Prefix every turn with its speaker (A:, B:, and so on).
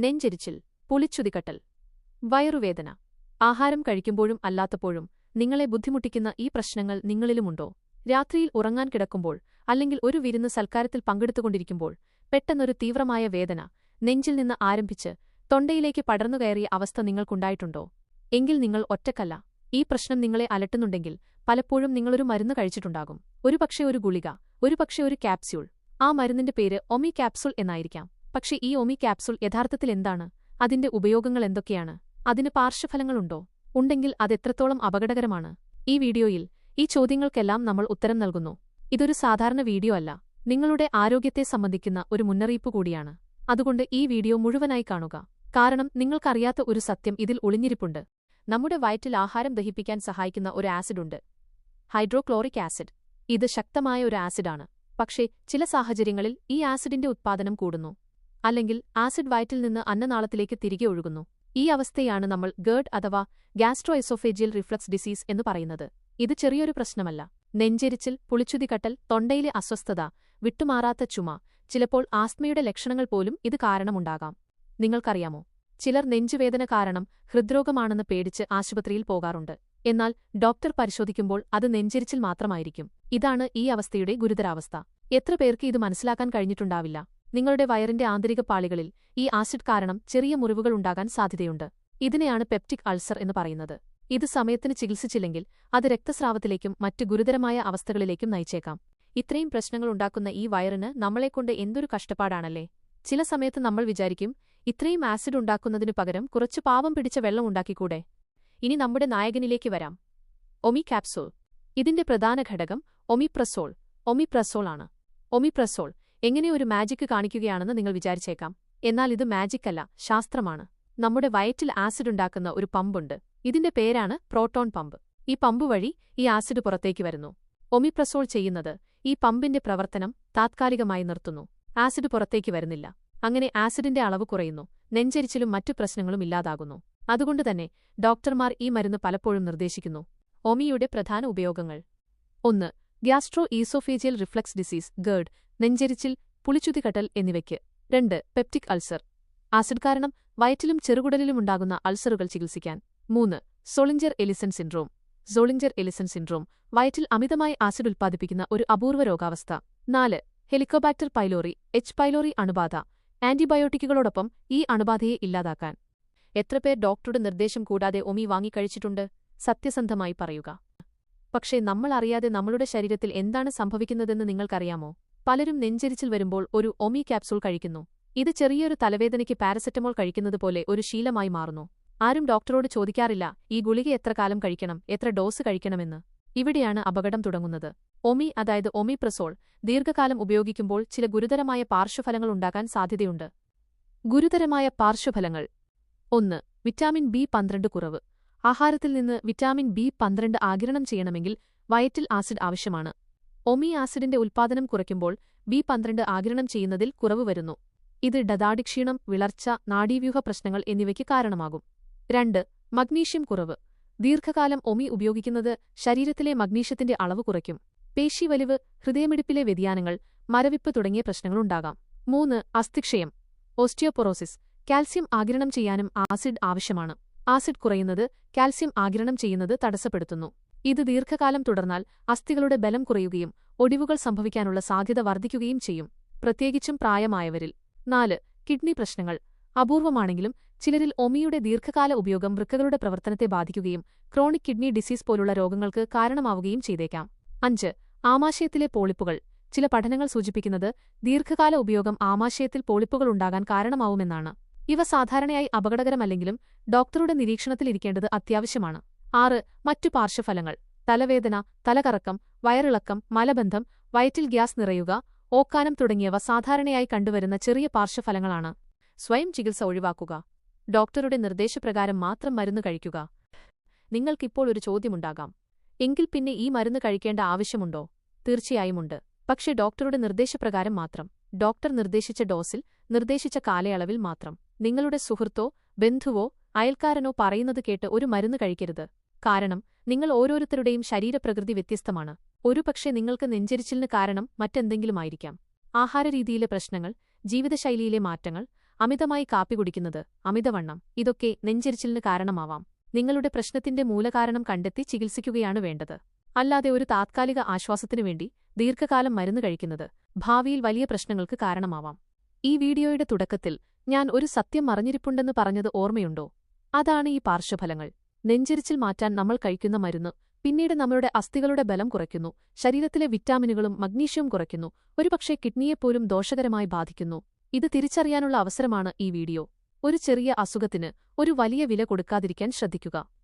A: നെഞ്ചെരിച്ചിൽ പുളിച്ചുതികട്ടൽ വയറുവേദന. ആഹാരം കഴിക്കുമ്പോഴും അല്ലാത്തപ്പോഴും നിങ്ങളെ ബുദ്ധിമുട്ടിക്കുന്ന ഈ പ്രശ്നങ്ങൾ നിങ്ങളിലുമുണ്ടോ? രാത്രിയിൽ ഉറങ്ങാൻ കിടക്കുമ്പോൾ അല്ലെങ്കിൽ ഒരു വിരുന്ന് സൽക്കാരത്തിൽ പങ്കെടുത്തുകൊണ്ടിരിക്കുമ്പോൾ പെട്ടെന്നൊരു തീവ്രമായ വേദന നെഞ്ചിൽ നിന്ന് ആരംഭിച്ച് തൊണ്ടയിലേക്ക് പടർന്നുകയറിയ അവസ്ഥ നിങ്ങൾക്കുണ്ടായിട്ടുണ്ടോ? എങ്കിൽ നിങ്ങൾ ഒറ്റക്കല്ല. ഈ പ്രശ്നം നിങ്ങളെ അലട്ടുന്നുണ്ടെങ്കിൽ പലപ്പോഴും നിങ്ങളൊരു മരുന്ന് കഴിച്ചിട്ടുണ്ടാകും. ഒരുപക്ഷെ ഒരു ഗുളിക ഒരുപക്ഷെ ഒരു ക്യാപ്സ്യൂൾ. ആ മരുന്നിന്റെ പേര് ഒമി ക്യാപ്സുൾ എന്നായിരിക്കാം. പക്ഷെ ഈ ഒമി ക്യാപ്സൂൾ യഥാർത്ഥത്തിൽ എന്താണ്? അതിന്റെ ഉപയോഗങ്ങൾ എന്തൊക്കെയാണ്? അതിന് പാർശ്വഫലങ്ങളുണ്ടോ? ഉണ്ടെങ്കിൽ അതെത്രത്തോളം അപകടകരമാണ്? ഈ വീഡിയോയിൽ ഈ ചോദ്യങ്ങൾക്കെല്ലാം നമ്മൾ ഉത്തരം നൽകുന്നു. ഇതൊരു സാധാരണ വീഡിയോ അല്ല. നിങ്ങളുടെ ആരോഗ്യത്തെ സംബന്ധിക്കുന്ന ഒരു മുന്നറിയിപ്പ് കൂടിയാണ്. അതുകൊണ്ട് ഈ വീഡിയോ മുഴുവനായി കാണുക. കാരണം നിങ്ങൾക്കറിയാത്ത ഒരു സത്യം ഇതിൽ ഒളിഞ്ഞിരിപ്പുണ്ട്. നമ്മുടെ വയറ്റിൽ ആഹാരം ദഹിപ്പിക്കാൻ സഹായിക്കുന്ന ഒരു ആസിഡുണ്ട് ഹൈഡ്രോക്ലോറിക് ആസിഡ്. ഇത് ശക്തമായ ഒരു ആസിഡാണ്. പക്ഷേ ചില സാഹചര്യങ്ങളിൽ ഈ ആസിഡിന്റെ ഉത്പാദനം കൂടുന്നു. അല്ലെങ്കിൽ ആസിഡ് വയറ്റിൽ നിന്ന് അന്നനാളത്തിലേക്ക് തിരികെ ഒഴുകുന്നു. ഈ അവസ്ഥയാണ് നമ്മൾ ഗേർഡ് അഥവാ ഗ്യാസ്ട്രോഎസോഫേജിയൽ റിഫ്ലക്സ് ഡിസീസ് എന്ന് പറയുന്നത്. ഇത് ചെറിയൊരു പ്രശ്നമല്ല. നെഞ്ചെരിച്ചിൽ പുളിച്ചുതികട്ടൽ തൊണ്ടയിലെ അസ്വസ്ഥത വിട്ടുമാറാത്ത ചുമ ചിലപ്പോൾ ആസ്മയുടെ ലക്ഷണങ്ങൾ പോലും ഇത് കാരണമുണ്ടാകാം. നിങ്ങൾക്കറിയാമോ? ചിലർ നെഞ്ചുവേദന കാരണം ഹൃദ്രോഗമാണെന്ന് പേടിച്ച് ആശുപത്രിയിൽ പോകാറുണ്ട്. എന്നാൽ ഡോക്ടർ പരിശോധിക്കുമ്പോൾ അത് നെഞ്ചെരിച്ചിൽ മാത്രമായിരിക്കും. ഇതാണ് ഈ അവസ്ഥയുടെ ഗുരുതരാവസ്ഥ. എത്ര പേർക്ക് ഇത് മനസ്സിലാക്കാൻ കഴിഞ്ഞിട്ടുണ്ടാവില്ല. നിങ്ങളുടെ വയറിന്റെ ആന്തരിക പാളികളിൽ ഈ ആസിഡ് കാരണം ചെറിയ മുറിവുകൾ ഉണ്ടാകാൻ സാധ്യതയുണ്ട്. ഇതിനെയാണ് പെപ്റ്റിക് അൾസർ എന്ന് പറയുന്നത്. ഇത് സമയത്തിന് ചികിത്സിച്ചില്ലെങ്കിൽ അത് രക്തസ്രാവത്തിലേക്കും മറ്റ് ഗുരുതരമായ അവസ്ഥകളിലേക്കും നയിച്ചേക്കാം. ഇത്രയും പ്രശ്നങ്ങൾ ഉണ്ടാക്കുന്ന ഈ വയറിന് നമ്മളെക്കൊണ്ട് എന്തൊരു കഷ്ടപ്പാടാണല്ലേ? ചില സമയത്ത് നമ്മൾ വിചാരിക്കും ഇത്രയും ആസിഡ് ഉണ്ടാക്കുന്നതിനു പകരം കുറച്ച് പാവം പിടിച്ച വെള്ളം ഉണ്ടാക്കിക്കൂടെ? ഇനി നമ്മുടെ നായകനിലേക്ക് വരാം. ഒമി ക്യാപ്സൂൾ ഇതിന്റെ പ്രധാന ഘടകം ഒമിപ്രസോൾ. ഒമിപ്രസോൾ ആണ്. ഒമിപ്രസോൾ എങ്ങനെ ഒരു മാജിക്ക് കാണിക്കുകയാണെന്ന് നിങ്ങൾ വിചാരിച്ചേക്കാം. എന്നാൽ ഇത് മാജിക്കല്ല ശാസ്ത്രമാണ്. നമ്മുടെ വയറ്റിൽ ആസിഡ് ഉണ്ടാക്കുന്ന ഒരു പമ്പുണ്ട്. ഇതിന്റെ പേരാണ് പ്രോട്ടോൺ പമ്പ് ഈ പമ്പ് വഴി ഈ ആസിഡ് പുറത്തേക്ക് വരുന്നു. ഒമിപ്രസോൾ ചെയ്യുന്നത് ഈ പമ്പിന്റെ പ്രവർത്തനം താത്കാലികമായി നിർത്തുന്നു. ആസിഡ് പുറത്തേക്ക് വരുന്നില്ല. അങ്ങനെ ആസിഡിന്റെ അളവ് കുറയുന്നു. നെഞ്ചരിച്ചിലും മറ്റു പ്രശ്നങ്ങളും ഇല്ലാതാകുന്നു. അതുകൊണ്ടുതന്നെ ഡോക്ടർമാർ ഈ മരുന്ന് പലപ്പോഴും നിർദ്ദേശിക്കുന്നു. ഒമിയുടെ പ്രധാന ഉപയോഗങ്ങൾ. ഒന്ന് gastro oesophageal reflux disease GERD. നെഞ്ചരിച്ചിൽ പുളിച്ചുതികട്ടൽ എന്നിവയ്ക്ക്. രണ്ട് പെപ്റ്റിക് അൾസർ. ആസിഡ് കാരണം വയറ്റിലും ചെറുകുടലിലുമുണ്ടാകുന്ന അൾസറുകൾ ചികിത്സിക്കാൻ. മൂന്ന് Zollinger Ellison syndrome. Zollinger Ellison syndrome വയറ്റിൽ അമിതമായി ആസിഡ് ഉൽപ്പാദിപ്പിക്കുന്ന ഒരു അപൂർവ രോഗാവസ്ഥ. നാല് ഹെലിക്കോബാക്ടർ പൈലോറി എച്ച് പൈലോറി അണുബാധ. ആന്റിബയോട്ടിക്കുകളോടൊപ്പം ഈ അണുബാധയെ ഇല്ലാതാക്കാൻ. എത്ര പേർ ഡോക്ടറുടെ നിർദ്ദേശം കൂടാതെ ഒമി വാങ്ങിക്കഴിച്ചിട്ടുണ്ട് സത്യസന്ധമായി പറയുക. പക്ഷേ നമ്മൾ അറിയാതെ നമ്മളുടെ ശരീരത്തിൽ എന്താണ് സംഭവിക്കുന്നതെന്ന് നിങ്ങൾക്കറിയാമോ? പലരും നെഞ്ചരിച്ചിൽ വരുമ്പോൾ ഒരു ഒമി ക്യാപ്സൂൾ കഴിക്കുന്നു. ഇത് ചെറിയൊരു തലവേദനയ്ക്ക് പാരസെറ്റമോൾ കഴിക്കുന്നത് പോലെ ഒരു ശീലമായി മാറുന്നു. ആരും ഡോക്ടറോട് ചോദിക്കാറില്ല ഈ ഗുളിക എത്ര കാലം കഴിക്കണം എത്ര ഡോസ് കഴിക്കണമെന്ന്? ഇവിടെയാണ് അപകടം തുടങ്ങുന്നത്. ഒമി അതായത് ഒമിപ്രസോൾ ദീർഘകാലം ഉപയോഗിക്കുമ്പോൾ ചില ഗുരുതരമായ പാർശ്വഫലങ്ങൾ ഉണ്ടാകാൻ സാധ്യതയുണ്ട്. ഗുരുതരമായ പാർശ്വഫലങ്ങൾ. ഒന്ന് വിറ്റാമിൻ ബി പന്ത്രണ്ട് കുറവ്. ആഹാരത്തിൽ നിന്ന് വിറ്റാമിൻ ബി പന്ത്രണ്ട് ആഗിരണം ചെയ്യണമെങ്കിൽ വയറ്റിൽ ആസിഡ് ആവശ്യമാണ്. ഒമി ആസിഡിന്റെ ഉൽപ്പാദനം കുറയ്ക്കുമ്പോൾ ബി പന്ത്രണ്ട് ആഗിരണം ചെയ്യുന്നതിൽ കുറവ് വരുന്നു. ഇത് ഡദാഡിക്ഷീണം വിളർച്ച നാഡീവ്യൂഹ പ്രശ്നങ്ങൾ എന്നിവയ്ക്ക് കാരണമാകും. രണ്ട് മഗ്നീഷ്യം കുറവ്. ദീർഘകാലം ഒമി ഉപയോഗിക്കുന്നത് ശരീരത്തിലെ മഗ്നീഷ്യത്തിന്റെ അളവ് കുറയ്ക്കും. പേശിവലിവ് ഹൃദയമിടിപ്പിലെ വ്യതിയാനങ്ങൾ മരവിപ്പ് തുടങ്ങിയ പ്രശ്നങ്ങളുണ്ടാകാം മൂന്ന് അസ്ഥിക്ഷയം. ഓസ്റ്റിയോപൊറോസിസ്. കാൽസ്യം ആഗിരണം ചെയ്യാനും ആസിഡ് ആവശ്യമാണ്. ആസിഡ് കുറയുന്നത് കാൽസ്യം ആഗിരണം ചെയ്യുന്നത് തടസ്സപ്പെടുത്തുന്നു. ഇത് ദീർഘകാലം തുടർന്നാൽ അസ്ഥികളുടെ ബലം കുറയുകയും ഒടിവുകൾ സംഭവിക്കാനുള്ള സാധ്യത വർദ്ധിക്കുകയും ചെയ്യും പ്രത്യേകിച്ചും പ്രായമായവരിൽ. നാല് കിഡ്നി പ്രശ്നങ്ങൾ. അപൂർവമാണെങ്കിലും ചിലരിൽ ഒമിയുടെ ദീർഘകാല ഉപയോഗം വൃക്കകളുടെ പ്രവർത്തനത്തെ ബാധിക്കുകയും ക്രോണിക് കിഡ്നി ഡിസീസ് പോലുള്ള രോഗങ്ങൾക്ക് കാരണമാവുകയും ചെയ്തേക്കാം. അഞ്ച് ആമാശയത്തിലെ പോളിപ്പുകൾ. ചില പഠനങ്ങൾ സൂചിപ്പിക്കുന്നത് ദീർഘകാല ഉപയോഗം ആമാശയത്തിൽ പോളിപ്പുകൾ ഉണ്ടാകാൻ കാരണമാവുമെന്നാണ്. ഇവ സാധാരണയായി അപകടകരമല്ലെങ്കിലും ഡോക്ടറുടെ നിരീക്ഷണത്തിലിരിക്കേണ്ടത് അത്യാവശ്യമാണ്. ആറ് മറ്റു പാർശ്വഫലങ്ങൾ. തലവേദന തലകറക്കം വയറിളക്കം മലബന്ധം വയറ്റിൽ ഗ്യാസ് നിറയുക ഓക്കാനം തുടങ്ങിയവ സാധാരണയായി കണ്ടുവരുന്ന ചെറിയ പാർശ്വഫലങ്ങളാണ്. സ്വയം ചികിത്സ ഒഴിവാക്കുക. ഡോക്ടറുടെ നിർദ്ദേശപ്രകാരം മാത്രം മരുന്ന് കഴിക്കുക. നിങ്ങൾക്കിപ്പോൾ ഒരു ചോദ്യമുണ്ടാകാം. എങ്കിൽ പിന്നെ ഈ മരുന്ന് കഴിക്കേണ്ട ആവശ്യമുണ്ടോ? തീർച്ചയായുമുണ്ട്. പക്ഷേ ഡോക്ടറുടെ നിർദ്ദേശപ്രകാരം മാത്രം. ഡോക്ടർ നിർദ്ദേശിച്ച ഡോസിൽ നിർദ്ദേശിച്ച കാലയളവിൽ മാത്രം. നിങ്ങളുടെ സുഹൃത്തോ ബന്ധുവോ അയൽക്കാരനോ പറയുന്നത് കേട്ട് ഒരു മരുന്ന് കഴിക്കരുത്. കാരണം നിങ്ങൾ ഓരോരുത്തരുടെയും ശരീരപ്രകൃതി വ്യത്യസ്തമാണ്. ഒരുപക്ഷെ നിങ്ങൾക്ക് നെഞ്ചരിച്ചിലിന് കാരണം മറ്റെന്തെങ്കിലുമായിരിക്കാം. ആഹാരരീതിയിലെ പ്രശ്നങ്ങൾ ജീവിതശൈലിയിലെ മാറ്റങ്ങൾ അമിതമായി കാപ്പി കുടിക്കുന്നത് അമിതവണ്ണം ഇതൊക്കെ നെഞ്ചരിച്ചിലിന് കാരണമാവാം. നിങ്ങളുടെ പ്രശ്നത്തിന്റെ മൂലകാരണം കണ്ടെത്തി ചികിത്സിക്കുകയാണ് വേണ്ടത്. അല്ലാതെ ഒരു താത്കാലിക ആശ്വാസത്തിനു വേണ്ടി ദീർഘകാലം മരുന്ന് കഴിക്കുന്നത് ഭാവിയിൽ വലിയ പ്രശ്നങ്ങൾക്ക് കാരണമാവാം. ഈ വീഡിയോയുടെ തുടക്കത്തിൽ ഞാൻ ഒരു സത്യം മറിഞ്ഞിരിപ്പുണ്ടെന്ന് പറഞ്ഞത് ഓർമ്മയുണ്ടോ? അതാണ് ഈ പാർശ്വഫലങ്ങൾ. നെഞ്ചരിച്ചിൽ മാറ്റാൻ നമ്മൾ കഴിക്കുന്ന മരുന്ന്. പിന്നീട് നമ്മളുടെ അസ്ഥികളുടെ ബലം കുറയ്ക്കുന്നു. ശരീരത്തിലെ വിറ്റാമിനുകളും മഗ്നീഷ്യവും കുറയ്ക്കുന്നു. ഒരുപക്ഷെ കിഡ്നിയെപ്പോലും ദോഷകരമായി ബാധിക്കുന്നു. ഇത് തിരിച്ചറിയാനുള്ള അവസരമാണ് ഈ വീഡിയോ. ഒരു ചെറിയ അസുഖത്തിന് ഒരു വലിയ വില കൊടുക്കാതിരിക്കാൻ ശ്രദ്ധിക്കുക.